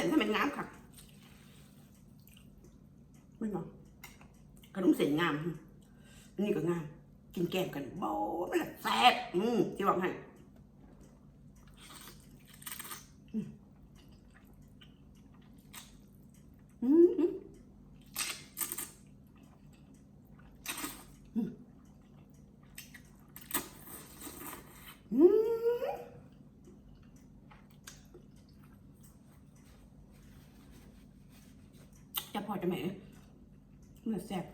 ส้นทำเป็นงามค่ะไม่หรอกขนมเส้นงาม นี่ก็งาม กินแกมกันโบ้ไม่ละแซ่บอืมที่บอกให้อืมอืมอืมอืมอืม จะพอจะไหมเมื่อแซ่บ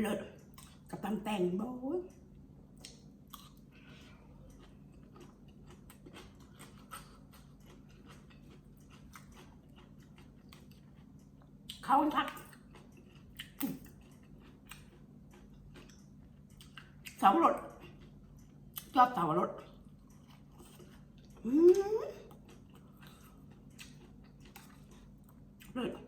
เลิศกับตำแตงโบ้เข้ากันครับอืมเสาวรสชอบสาวรสอืมเลิศ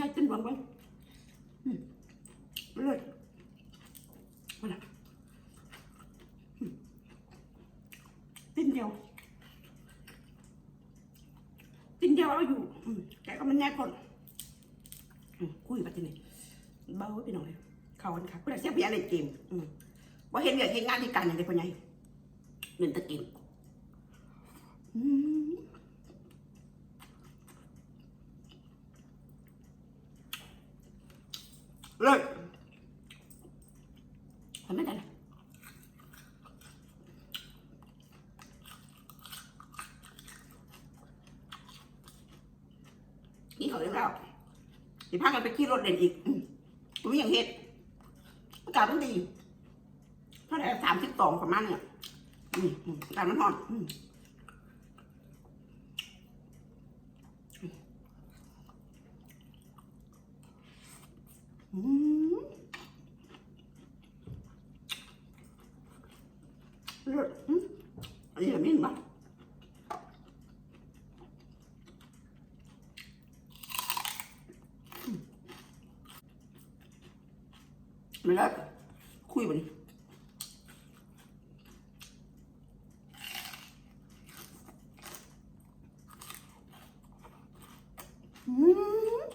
กินง่ายกินหวานไปอืมเลยมาละอืมกินเดียวกินเดียวเอาอยู่แกก็มันง่ายคนคุยไปทีนี้เบาไปหน่อยเขาอันค่ะเพื่อเสียเพียอะไรเกมว่าเห็นเรื่อเห็นงานที่การอย่างไรคนใหญ่เงินตะเกมอืม เลยทำไม่ได้เลยนี่เขาเรียกแล้วสิพากันไปขี่รถเด่นอีกอืมกูมีอย่างเฮ็ดอากาศมันดีเท่าไหร่สามสิบสองประมาณเนี่ยอืมอากาศมันร้อนอืมอืม เลิศอืมอันนี้แบบนี้เห็นปะอืมไม่ได้คุยไปดิอืม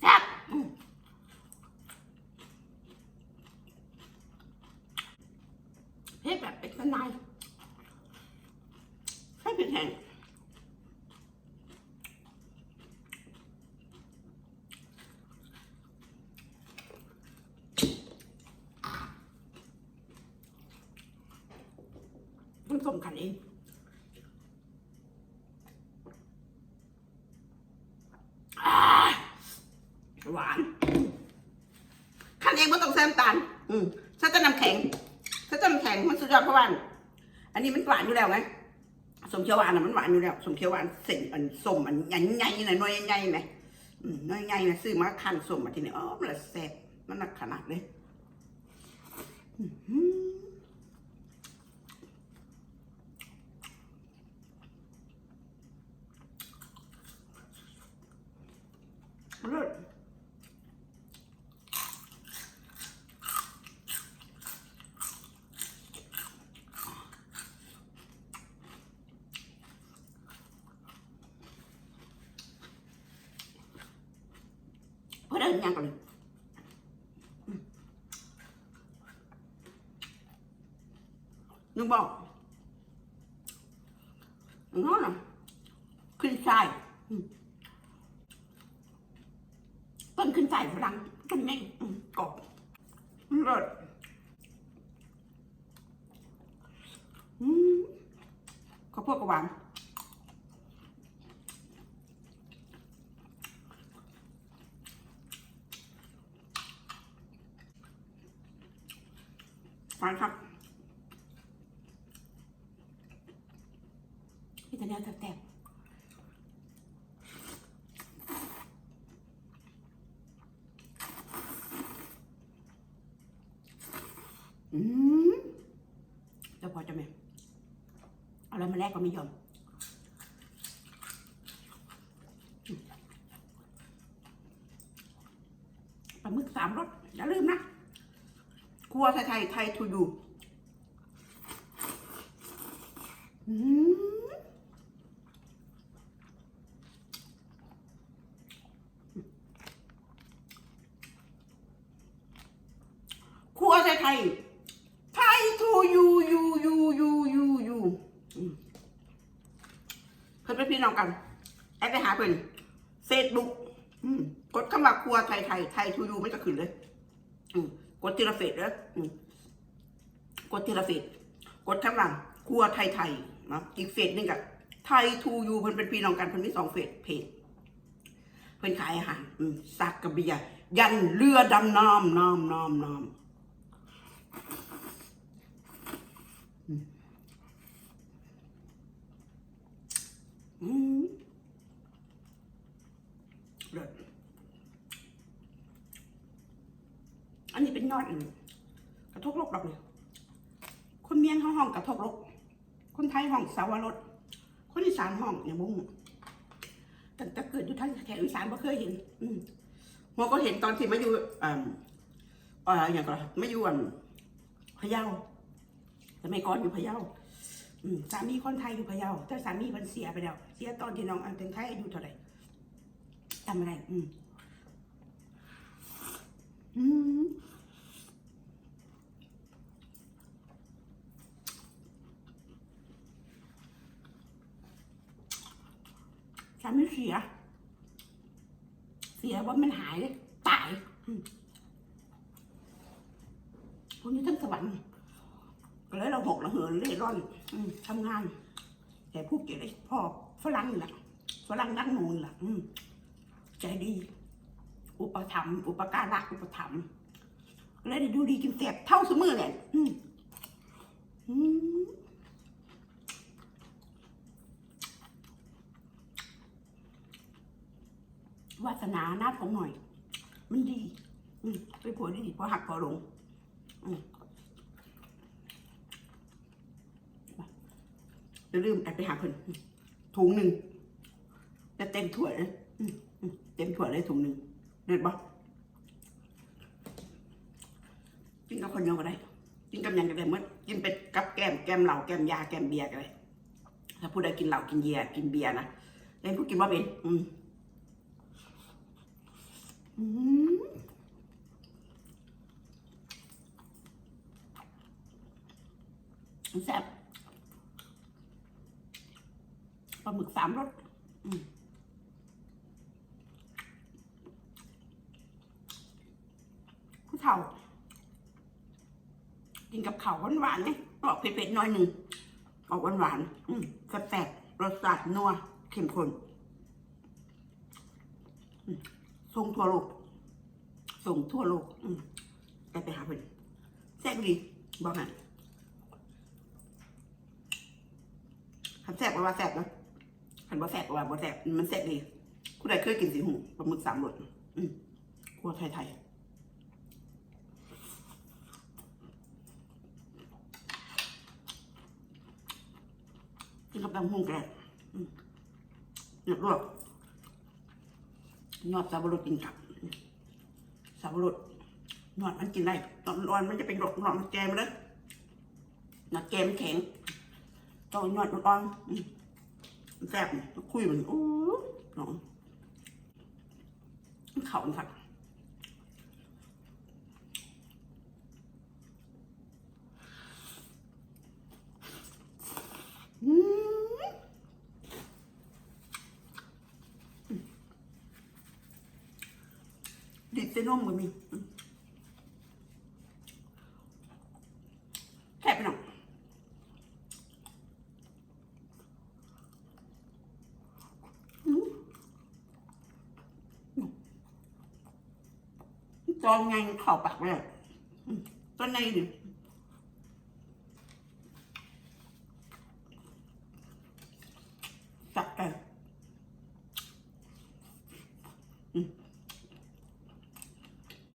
แซ่บอืม เผ็ดแบเป็นขนายให้เผ็ดแห้งต้องส่งขันเองหวานขันเองไม่ต้องใส่น้ำตาลอืมถ้าจะน้ำแข็ง ถ้าจะน้ำแข็ งมันอันนี้มันหวานอยู่แล้วไงสมเขียวหวานอะมันหวานอยู่แล้วสมเขียวหวานเส้นอันส้มอันใหญ่ใหน่อยน้อยใหญ่ไหมน้อยใหญ่นะซื้อมาคั่นส้มมาทีนี้อ๋อมันละแซ่บมันหนักขนาดเลย อื้อหือเลิศ เพราะเดินยังก่อนเลยนึกบอกน้อนะขึ้นชายอืมต้นขึ้นชายฝรั่งต้นแม่งกบเลิศอืมข้าวโพดกับหวาน หวานครับพี่จะเนื้อแตกอืมจะพอจะไหมเอาอะไรมาแลกก็ไม่ยอมปลาหมึกสามรสอย่าลืมนะ ครัวไทยไทยไทยทูยูครัวไทยไทยไทยทูยูยูยูยูยูยูเพื่อนเป็นพี่น้องกันแอดไปหาเพื่อนเฟซบุ๊กกดคำว่าครัวไทยไทยไทยทูยูไม่จะขึ้นเลย อืม ดทีละเฟสเด้ออืมกดทีละเฟสกดข้างหลังครัวไทยไทยๆนะอีกเฟสหนึงกับไทยทูยูเพิ่นเป็นพี่น้องกันเพิ่นมีสองเฟสเพจเพิ่นขายอาหารสักกระเบียยันเรือดำน้ำน้ำน้ำน้ำอืมอืมเลิศ อันนี้เป็นยอดอีกกระทกโลกดอกเนี่ยคนเมียนเขาห้องกระทกโลกคนไทยห้องสาวรสคนอีสานห้องเนี่ยบุ้งแต่แต่เกิดอยู่ทางแถวอีสานไม่เคยเห็น อืมหัวก็เห็นตอนที่มาอยู่อ่าอ่าอย่างก็มาอยู่อ่าพะเยาสมัยก่อนอยู่พะเยาอืมสามีคนไทยอยู่พะเยาแต่สามีเพิ่นเสียไปแล้ว เสียตอนที่น้องอันเป็นไทยอายุเท่าไหร่จำไม่ได้อืมอืม ฉันไม่เสีย เสียว่ามันหายตายพวกนี้ทั้งสวรรค์ก็เลยเราหกเระเหินเล่ร่อนอทำงาน แต่พูดเกี่ยวกับพ่อฝรั่งนี่แหละฝรั่งนั่งนูนล่ะ อืมใจดี อุปถัมภ์อุปการะอุปถัมภ์เลยได้ดูดีกินแสบเท่าเสมอเลยอืมอืม วาสนาหน้าของหน่อย มันดี อืมไปผัวดีพอหักพอลงอืมอย่าลืมแอบไปหาเพิ่นถุงหนึ่งจะเต็มถ้วเลยเต็มถ้วเลยถุงหนึ่งเด็ดปะกินกับคนเดียวก็ได้กินกับยังก็ได้หมดกินเป็ดกับแกมแกมเหล้าแกมยาแกมเบียร์ก็ได้ถ้าผู้ใดกินเหล้ากินเบียร์กินเบียร์นะเล่นผู้กินว่าเป็นอืม แซ่บปลาหมึกสามรสผู้เฒ่า กินกับข้าวหวานๆไงออกเผ็ดๆหน้อยหนึ่งออกหวานๆแซ่บรสชาตินัวเข้มข้นอืม ส่งทั่วโลก ส่งทั่วโลก อืมแต่ไปหาเพิ่นแซ่บดีบอกไงคันแซ่บก็ว่าแซ่บนะคันบ่แซ่บก็ว่าบ่แซ่บมันแซ่บดีผู้ใดเคยกินสีหูปลาหมึกสามรสอืมครัวไทยๆกินกับตำฮงแกะอืมเรียบ ร้อดสับปะรดกินกับสับปะรดยอดมันกินได้ตอนร้อนมันจะเป็นหลอดหลอดมันแกมเลยหนักแกมแข็งต้องยอดอ่อนแซ่บคุยมันโอ้หนองเข่ามันผัดอืม ดิบเส้นนมก็มีอืมแค่ไปหน่อยอืมอืมตอนไงเข่าปากเลยต้นในดิ